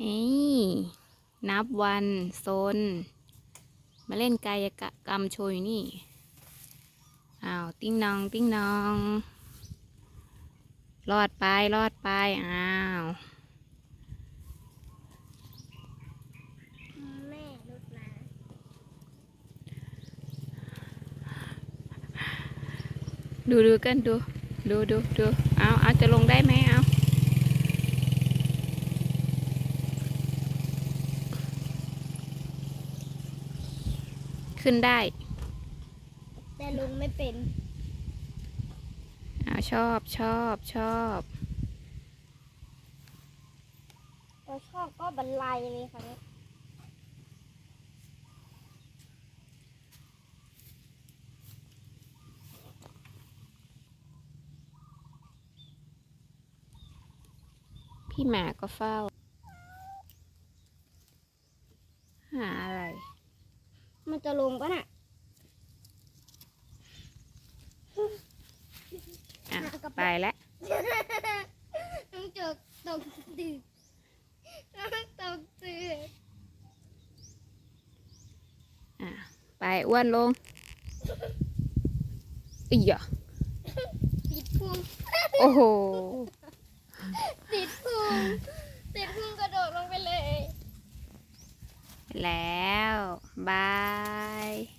เฮ้ยนับวันโซน มาเล่นกายกรรมโชยนี่ อ้าว ติ้งนอง ติ้งนอง รอดไป รอดไป อ้าวดูดูกันดู ดูดูดูเอาเอาจะลงได้ไหมเอา ขึ้นได้ แต่ลุงไม่เป็นเอาชอบชอบชอบเราชอบก็บรรลัยเลยค่ะเนี่ยพี่หมาก็เฝ้า หาอะไร มันจะลงปะน่ะอะไปแล้วน้องจกตกตึกน้องตกตึกอะไปอ้วนลงอีหยะติดพุงโอ้โห ติดพุง แล้ว บาย